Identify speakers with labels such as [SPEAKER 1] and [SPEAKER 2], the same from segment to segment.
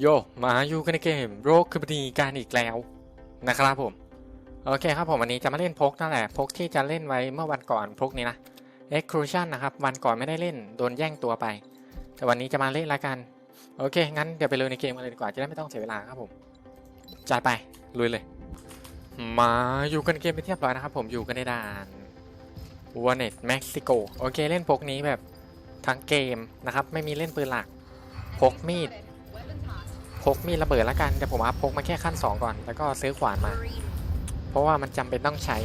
[SPEAKER 1] โยมาอยู่กันในเกมโรคคือปีการอีกแล้วนะครับผม โอเคครับผมวันนี้จะมาเล่นพกนั่นแหละ พกที่จะเล่นไว้เมื่อวันก่อนพกนี้นะ Exclusion นะครับ วันก่อนไม่ได้เล่นโดนแย่งตัวไป แต่วันนี้จะมาเล่นละกัน โอเค งั้นเดี๋ยวไปเลยในเกมกันเลยดีกว่าจะได้ไม่ต้องเสียเวลาครับผมจัดไปลุยเลย มาอยู่กันเกมไปนที่เรียบร้อยนะครับผมอยู่กันในด่านวอเนตเม็กซิโกโอเคเล่นพกนี้แบบทั้งเกมนะครับไม่มีเล่นปืนหลักพกมีด พกมีดระเบิดละกันแต่ผมว่าพกมาแค่ขั้น 2 ก่อน แล้วก็ซื้อขวานมา เพราะว่ามันจำเป็นต้องใช้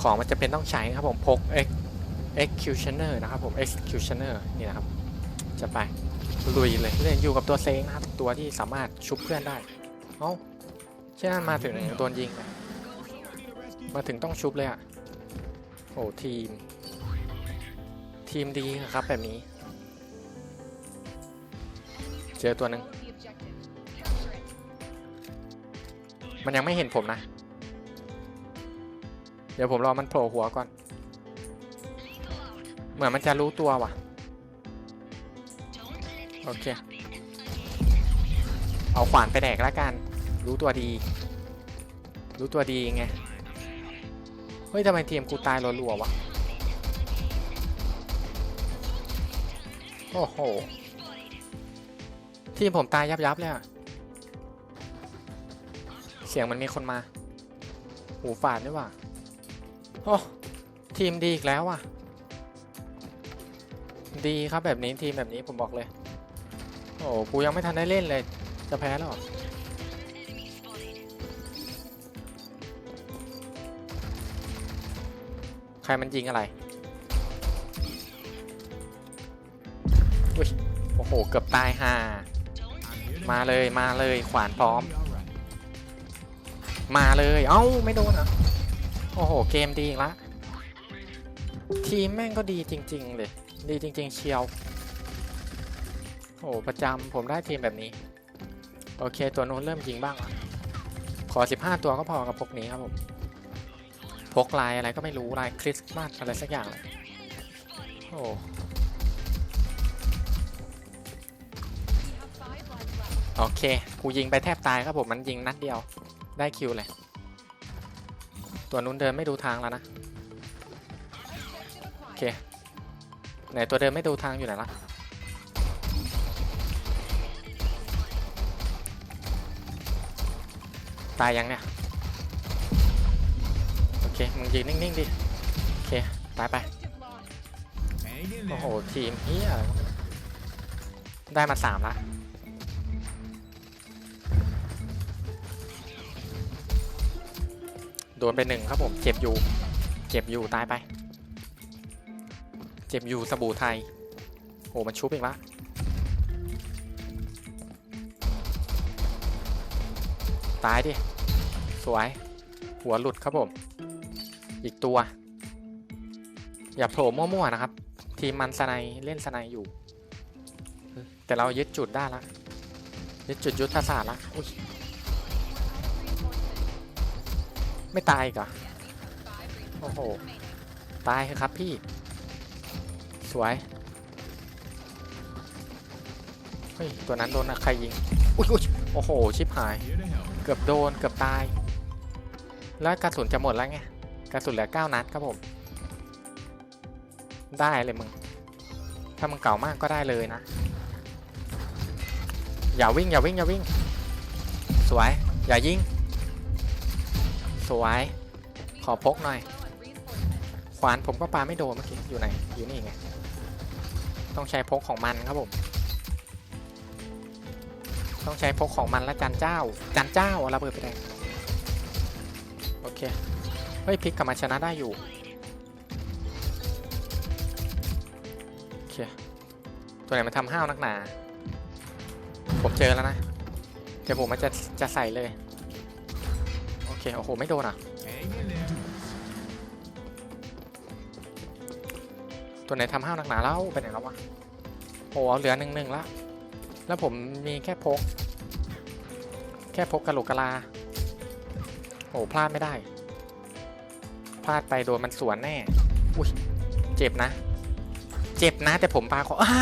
[SPEAKER 1] ของมันจะเป็นต้องใช้ครับผมพก Ex executioner นะครับผม executioner นี่นะครับ จะไปลุยเลยเล่นอยู่กับตัวเซงนะครับ ตัวที่สามารถชุบเพื่อนได้ เอ้าเช่นนั้นมาถึงโดนยิงนะมาถึงต้องชุบเลยอะโอ้ทีม ทีมดีนะครับแบบนี้ เจอตัวหนึ่ง มันยังไม่เห็นผมนะ เดี๋ยวผมรอมันโผล่หัวก่อน เหมือนมันจะรู้ตัวว่ะ โอเค เอาขวานไปแดกแล้วกัน รู้ตัวดี รู้ตัวดีไง เฮ้ยทำไมทีมกูตายรัวๆวะ โอ้โห ทีมผมตายยับยับๆเลยอะ เสียงมันมีคนมา หูฝาดด้วยว่ะโอ้ทีมดีอีกแล้วอะ ดีครับแบบนี้ทีมแบบนี้ผมบอกเลย โอ้กูยังไม่ทันได้เล่นเลย จะแพ้แล้วเหรอใครมันยิงอะไรอุ้ยโอ้โห เกือบตายห่า มาเลยมาเลยขวานพร้อม มาเลย เอ้า ไม่โดนเหรอะโอ้โห เกมดีอีกละ ทีมแม่งก็ดีจริง ๆ เลย ดีจริง ๆ เชียว โอ้โหประจำผมได้ทีมแบบนี้ โอเค ตัวนู้นเริ่มยิงบ้างละขอ 15 ตัวก็พอกับพวกนี้ครับผม พกลายอะไรก็ไม่รู้ลายคริสต์มาสอะไรสักอย่างเลยโอ้โอเค กูยิงไปแทบตายครับผม มันยิงนัดเดียว ได้คิวเลย ตัวนู้นเดินไม่ดูทางแล้วนะ โอเค ไหนตัวเดินไม่ดูทางอยู่ไหนละตายยังเนี่ย โอเค มึงยืนนิ่งๆดิ โอเค ตายไป โอ้โห ทีมเฮียได้มาสามละ โดนไปหนึ่งครับผมเจ็บอยู่ เจ็บอยู่ตายไป เจ็บอยู่สบู่ไทย โอ้มันชุบอีกละตายดิ สวย หัวหลุดครับผม อีกตัว อย่าโผล่มั่วๆนะครับ ทีมมันสไนเล่นสไนอยู่ แต่เรายึดจุดได้ละยึดจุดยุทธศาสตร์ละอุ้ย ไม่ตายกเหรอโอ้โห ตายเถอะครับพี่ สวย เฮ้ย ตัวนั้นโดนใครยิง อุ้ยโอ้โห ชิบหาย เกือบโดน เกือบตาย แล้วกระสุนจะหมดแล้วไง กระสุนเหลือเก้านัดครับผม ได้เลยมึง ถ้ามึงเก่ามากก็ได้เลยนะ อย่าวิ่ง อย่าวิ่ง อย่าวิ่ง สวย อย่ายิง สวย ขอพกหน่อย ขวานผมก็ปาไม่โดนเมื่อกี้ อยู่ไหน อยู่นี่ไง ต้องใช้พกของมันครับผม ต้องใช้พกของมันและจันเจ้า จันเจ้าเอาระเบิดไปแดงโอเค เฮ้ยพลิกกลับมาชนะได้อยู่ โอเค ตัวไหนมันทำห้าวนักหนา ผมเจอแล้วนะ เดี๋ยวผมมันจะจะใส่เลย โอเคโอ้โห ไม่โดนอะ ตัวไหนทำห้าวหนักหนาแล้วไปไหนแล้ววะโอ้เอาเหลือหนึ่งหนึ่งละ แล้วผมมีแค่พก แค่พกกระโหลกกะลา โอ้พลาดไม่ได้ พลาดไปโดนมันสวนแน่ อุ้ย เจ็บนะ เจ็บนะ แต่ผมปาขออ้า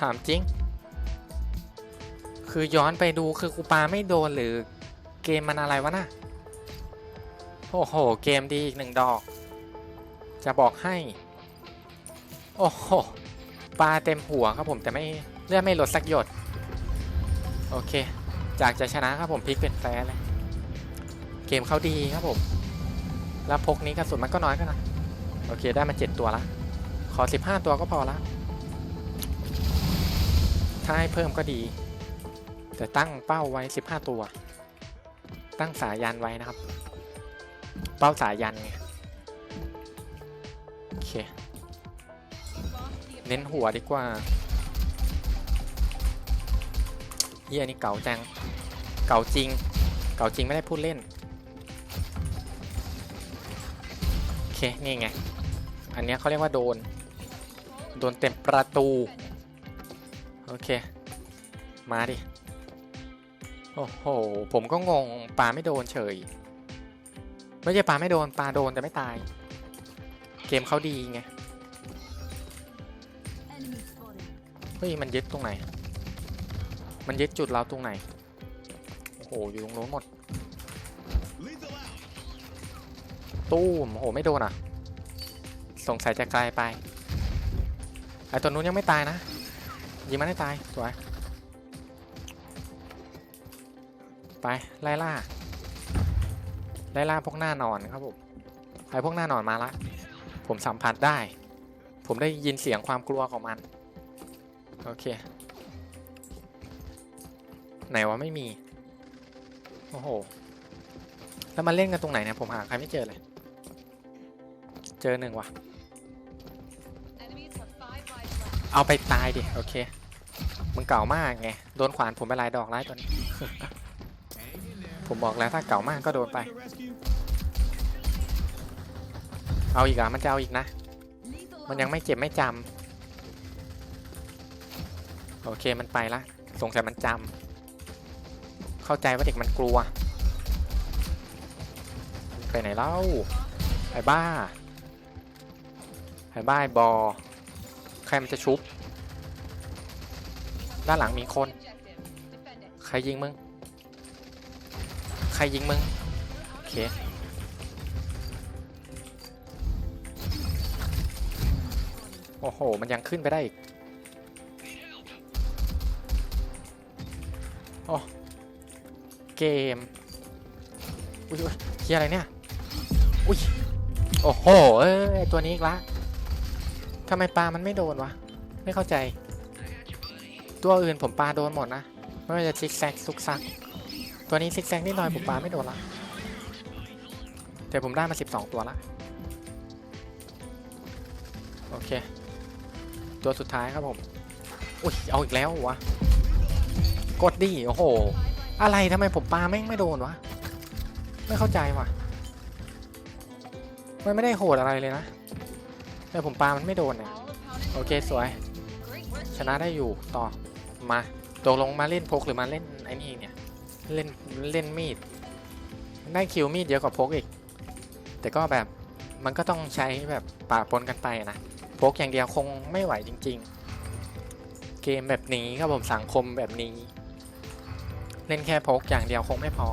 [SPEAKER 1] ถามจริง คือย้อนไปดูคือกูปาไม่โดนหรือเกมมันอะไรวะน่ะโอ้โห เกมดีอีกหนึ่งดอก จะบอกให้ โอ้โหปลาเต็มหัวครับผมแต่ไม่เลือดไม่ลดสักหยด โอเค จากจะชนะครับผมพลิกเป็นแพ้เลย เกมเขาดีครับผม แล้วพกนี้กระสุนมันก็น้อยก็นะ โอเคได้มาเจ็ดตัวละ ขอ15ตัวก็พอละ ถ้าให้เพิ่มก็ดี แต่ตั้งเป้าไว้ 15 ตัว ตั้งสายยันไว้นะครับ เป้าสายยันไงโอเค เน้นหัวดีกว่าเฮียนี่เก่าจัง เก่าจริง เก่าจริงไม่ได้พูดเล่น โอเค นี่ไง อันนี้เขาเรียกว่าโดน โดนเต็มประตู โอเค มาดิ โอ้โห ผมก็งงปลาไม่โดนเฉย ไม่ใช่ปลาไม่โดนปลาโดนแต่ไม่ตาย เกมเขาดีไง เฮ้ย มันยึดตรงไหน มันยึดจุดเราตรงไหน โอ้โห อยู่ตรงโน้นหมด ตู้มโอ้โห ไม่โดนอะ สงสัยจะไกลไป ไอตัวนู้นยังไม่ตายนะ ยิงมันให้ตายสวย ไปไล่ล่าไล่ล่าพวกหน้านอนครับผมไอพวกหน้านอนมาละ ผมสัมผัสได้ ผมได้ยินเสียงความกลัวของมัน โอเค ไหนวะไม่มี โอ้โห แล้วมาเล่นกันตรงไหนเนี่ยผมหาใครไม่เจอเลย เจอหนึ่งว่ะ เอาไปตายดิ โอเค มึงเก่ามากไง โดนขวานผมไปหลายดอกไล่ตัวนี้ ผมบอกแล้วถ้าเก่ามากก็โดนไป เอาอีกอะมันจะเอาอีกนะ มันยังไม่เจ็บไม่จำโอเคมันไปละสงสัยมันจำเข้าใจว่าเด็กมันกลัว ไปไหนเล่าไอ้บ้าไอ้บ้าไอ้บอ ใครมันจะชุบ ด้านหลังมีคน ใครยิงมึง ใครยิงมึง โอเค โอ้โห มันยังขึ้นไปได้อีก โอ้ เกม อุ้ยเฮียอะไรเนี่ย อุ้ย โอ้โห เอ้ยตัวนี้อีกละทำไมปลามันไม่โดนวะ ไม่เข้าใจ ตัวอื่นผมปลาโดนหมดนะ ไม่ว่าจะซิกแซกซุกซัก ตัวนี้ซิกแซกนิดหน่อยผมปลาไม่โดนละแต่ผมได้มา 12 ตัวละ โอเค ตัวสุดท้ายครับผม อุ้ย เอาอีกแล้ววะ กดดิ โอ้โห อะไรทำไมผมปลาแม่งไม่โดนวะ ไม่เข้าใจว่ะ มันไม่ได้โหดอะไรเลยนะ แต่ผมปลามันไม่โดนเนี่ย โอเคสวย ชนะได้อยู่ต่อ มาตกลงมาเล่นพกหรือมาเล่นไอ้นี่เนี่ย เล่นเล่นมีด ได้คิวมีดเยอะกว่าพกอีก แต่ก็แบบมันก็ต้องใช้แบบป่าปนกันไปนะพกอย่างเดียวคงไม่ไหวจริง ๆ เกมแบบนี้ครับผมสังคมแบบนี้ เล่นแค่พกอย่างเดียวคงไม่พอ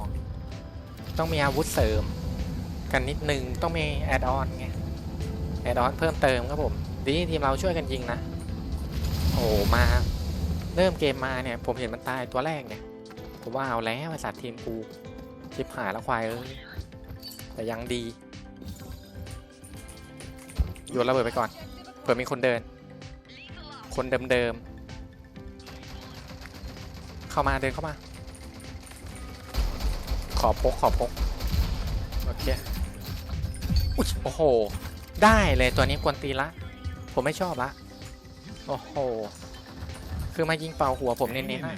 [SPEAKER 1] ต้องมีอาวุธเสริม กันนิดนึงต้องมีแอดออนไงแอดออนเพิ่มเติมครับผมดีทีมเราช่วยกันยิงนะ โอ้มา เริ่มเกมมาเนี่ย ผมเห็นมันตายตัวแรกเนี่ย ผมว่าเอาแล้วไอสัตว์ทีมกูชิบหายแล้วควายเอ้ยแต่ยังดีโยนระเบิดไปก่อนเผื่อมีคนเดิน คนเดิมๆเข้ามาเดินเข้ามา ขอพกขอพกโอเคอุ๊ยโอ้โห ได้เลยตัวนี้กวนตีละ ผมไม่ชอบละ โอ้โห คือมายิงเป่าหัวผมเน้นๆนะ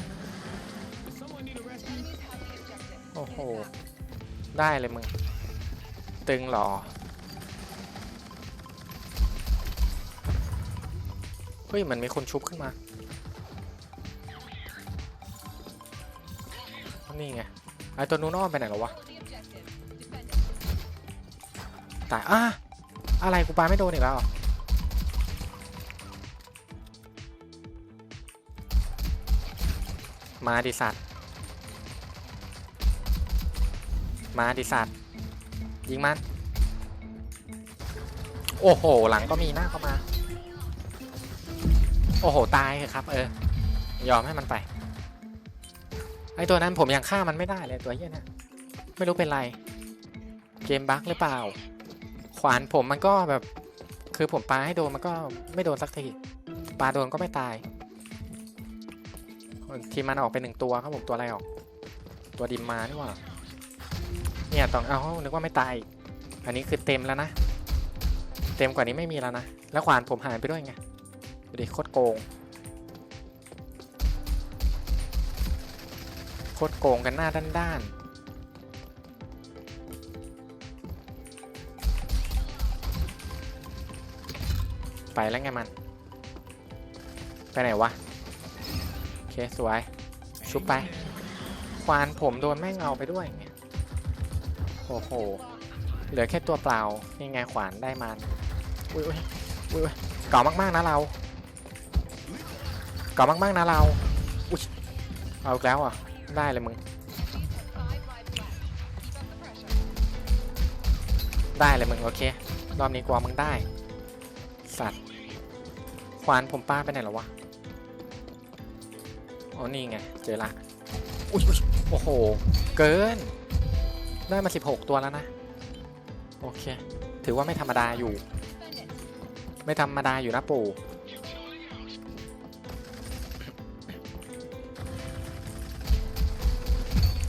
[SPEAKER 1] ได้เลยมึง ตึงหรอ เฮ้ย มันมีคนชุบขึ้นมา นี่ไง ไอตัวนู้นอ้อมไปไหนแล้ววะ ตายอะอะไรกูปาไม่โดนอีกแล้วเหรอมาดิสัตว์ มาดิสัตว์ยิงมัน โอ้โห หลังก็มีหน้าเข้ามา โอ้โห ตายเถอครับ เออ ยอมให้มันไป ไอตัวนั้นผมยังฆ่ามันไม่ได้เลยตัวเหี้ยน่ะไม่รู้เป็นไร เกมบั๊กหรือเปล่า ขวานผมมันก็แบบ คือผมปาให้โดนมันก็ไม่โดนสักที ปาโดนก็ไม่ตาย ทีมันออกไปหนึ่งตัวครับผมตัวอะไรออก ตัวดิมมานี่ว่า เนี่ยต้องเอานึกว่าไม่ตายอันนี้คือเต็มแล้วนะ เต็มกว่านี้ไม่มีแล้วนะ แล้วขวานผมหายไปด้วยไงดูดิโคตรโกง โคตรโกงกันหน้าด้านๆไปแล้วไงมัน ไปไหนวะ โอเค สวย ชุบไป ควานผมโดนแม่งเอาไปด้วยไงโอ้โห เหลือแค่ตัวเปล่ายังไงขวานได้มันอุ้ยอุ้ยอุ้ยเก่ามากๆนะเรา เก่ามากๆนะเรา อุ้ยเอาแล้วอะ ได้เลยมึง ได้เลยมึงโอเค รอบนี้กลัวมึงได้ สัตว์ควานผมป้าไปไหนแล้ววะอ๋อนี่ไง เจอละ อุ้ยโอ้โห เกิน ได้มา 16 ตัวแล้วนะ โอเค ถือว่าไม่ธรรมดาอยู่ ไม่ธรรมดาอยู่นะปู่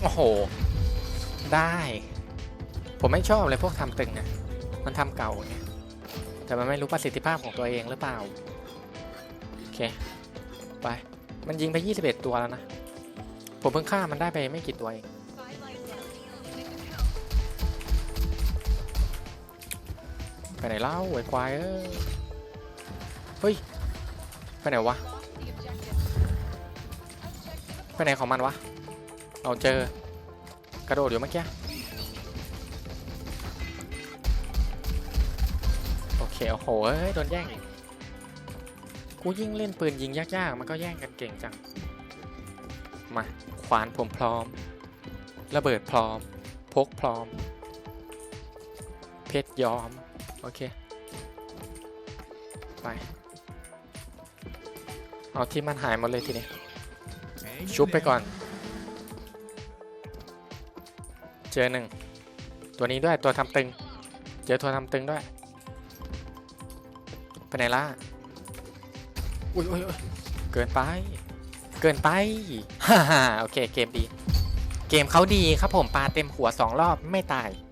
[SPEAKER 1] โอ้โห ได้ ผมไม่ชอบเลยพวกทำตึงอะมันทำเก่าไงแต่มันไม่รู้ประสิทธิภาพของตัวเองหรือเปล่า โอเค ไป มันยิงไป 21 ตัวแล้วนะ ผมเพิ่งฆ่ามันได้ไปไม่กี่ตัวเอง ไปไหนเล่าไอ้ควายเอ้ยเฮ้ย ไปไหนวะ ไปไหนของมันวะ เอาเจอ กระโดดอยู่เมื่อกี้ โอเค โอ้โหเอ้ย โดนแย่งอีกกูยิ่งเล่นปืนยิงยากๆ มันก็แย่งกันเก่งจัง มาขวานผมพร้อม ระเบิดพร้อม พกพร้อม เพชรยอม โอเค ไป เอาที่มันหายหมดเลยทีนี้ ชุบไปก่อน เจอหนึ่ง ตัวนี้ด้วยตัวทำตึง เจอตัวทำตึงด้วย ไปไหนล่ะ อุ้ยอุ้ยอุ๊ยเกินไป เกินไปฮ่าฮ่าโอเค เกมดี เกมเขาดีครับผมปาเต็มหัวสองรอบไม่ตายโอเค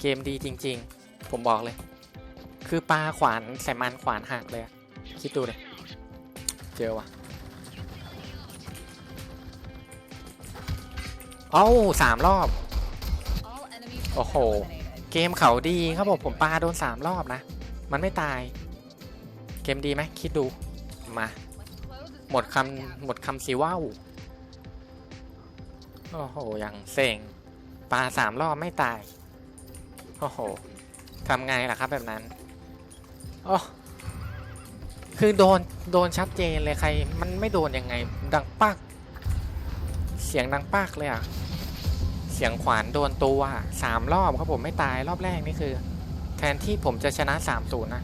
[SPEAKER 1] เกมดีจริง ๆ ผมบอกเลย คือปลาขวานใส่มันขวานหักเลยคิดดูเลยเจอว่ะเอ้าสามรอบ โอ้โห เกมเขาดีครับผมผมปลาโดนสามรอบนะ มันไม่ตาย เกมดีไหมคิดดู มา หมดคำหมดคำสิว่าวโอ้โห อย่างเซ็งปลาสามรอบไม่ตาย โอ้โหทำไงล่ะครับแบบนั้นโอ้คือโดนโดนชัดเจนเลยใคร มันไม่โดนยังไง ดังปักเสียงดังปักเลยอะเสียงขวานโดนตัวสามรอบครับผมไม่ตายรอบแรกนี่คือ แทนที่ผมจะชนะ3 0นะ